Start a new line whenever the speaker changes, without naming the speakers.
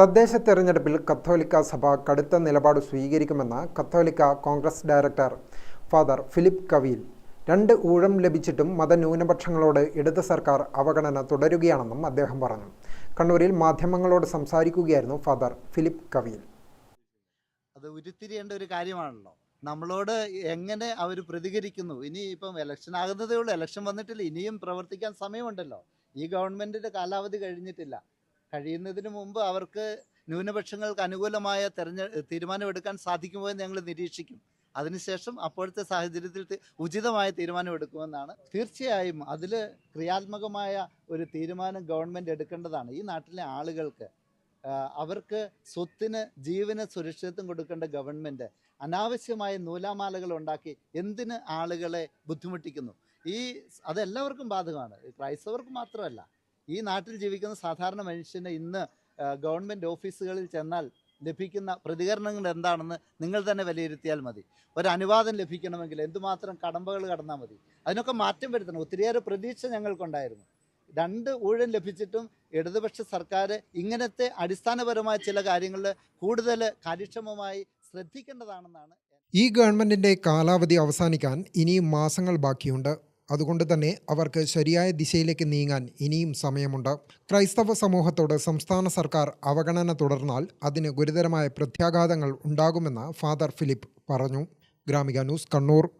തദ്ദേശ തെരഞ്ഞെടുപ്പിൽ കത്തോലിക്ക സഭ കടുത്ത നിലപാട് സ്വീകരിക്കുമെന്ന് Katholika Congress director father Philip Kaveel രണ്ട് ഊഴം ലഭിച്ചിട്ടും മതന്യൂനപക്ഷങ്ങളോട് ഇടത് സർക്കാർ അവഗണന തുടരുകയാണെന്നും അദ്ദേഹം പറഞ്ഞു. കണ്ണൂരിൽ മാധ്യമങ്ങളോട് സംസാരിക്കുകയായിരുന്നു ഫാദർ ഫിലിപ്പ് കവീൽ
അത് ഉരുത്തിരിയേണ്ട ഒരു കാര്യമാണല്ലോ. നമ്മളോട് എങ്ങനെ അവർ പ്രതികരിക്കുന്നു? ഇനി ഇപ്പം ഇലക്ഷൻ ആകുന്നതേ ഉള്ളൂ. ഇലക്ഷൻ വന്നിട്ടില്ല. ഇനിയും പ്രവർത്തിക്കാൻ സമയമുണ്ടല്ലോ. ഈ ഗവൺമെന്റിന്റെ കാലാവധി കഴിഞ്ഞിട്ടില്ല. കഴിയുന്നതിന് മുമ്പ് അവർക്ക് ന്യൂനപക്ഷങ്ങൾക്ക് അനുകൂലമായ തെരഞ്ഞെ തീരുമാനമെടുക്കാൻ സാധിക്കുമോ എന്ന് ഞങ്ങൾ നിരീക്ഷിക്കും. അതിനുശേഷം അപ്പോഴത്തെ സാഹചര്യത്തിൽ ഉചിതമായ തീരുമാനമെടുക്കുമെന്നാണ്. തീർച്ചയായും അതിൽ ക്രിയാത്മകമായ ഒരു തീരുമാനം ഗവൺമെന്റ് എടുക്കേണ്ടതാണ്. ഈ നാട്ടിലെ ആളുകൾക്ക് അവർക്ക് സ്വത്തിന് ജീവന് സുരക്ഷിതത്വം കൊടുക്കേണ്ട ഗവൺമെന്റ് അനാവശ്യമായ നൂലാമാലകൾ ഉണ്ടാക്കി എന്തിന് ആളുകളെ ബുദ്ധിമുട്ടിക്കുന്നു? ഈ അതെല്ലാവർക്കും ബാധകമാണ്. ക്രൈസ്തവർക്ക് മാത്രമല്ല ഈ നാട്ടിൽ ജീവിക്കുന്ന സാധാരണ മനുഷ്യന് ഇന്ന് ഗവൺമെന്റ് ഓഫീസുകളിൽ ചെന്നാൽ ലഭിക്കുന്ന പ്രതികരണങ്ങൾ എന്താണെന്ന് നിങ്ങൾ തന്നെ വിലയിരുത്തിയാൽ മതി. ഒരു ലഭിക്കണമെങ്കിൽ എന്തുമാത്രം കടമ്പകൾ കടന്നാൽ മതി. അതിനൊക്കെ മാറ്റം വരുത്തണം. ഒത്തിരിയേറെ പ്രതീക്ഷ ഞങ്ങൾക്കുണ്ടായിരുന്നു. രണ്ട് ഊഴം ലഭിച്ചിട്ടും ഇടതുപക്ഷ സർക്കാർ ഇങ്ങനത്തെ അടിസ്ഥാനപരമായ ചില കാര്യങ്ങളിൽ കൂടുതൽ കാര്യക്ഷമമായി ശ്രദ്ധിക്കേണ്ടതാണെന്നാണ്
ഈ ഗവൺമെന്റിന്റെ കാലാവധി അവസാനിക്കാൻ ഇനിയും മാസങ്ങൾ ബാക്കിയുണ്ട്. അതുകൊണ്ട് തന്നെ അവർക്ക് ശരിയായ ദിശയിലേക്ക് നീങ്ങാൻ ഇനിയും സമയമുണ്ട്. ക്രൈസ്തവ സമൂഹത്തോട് സംസ്ഥാന സർക്കാർ അവഗണന തുടർന്നാൽ അതിന് ഗുരുതരമായ പ്രത്യാഘാതങ്ങൾ ഉണ്ടാകുമെന്ന് ഫാദർ ഫിലിപ്പ് പറഞ്ഞു. Gramika news Kannur.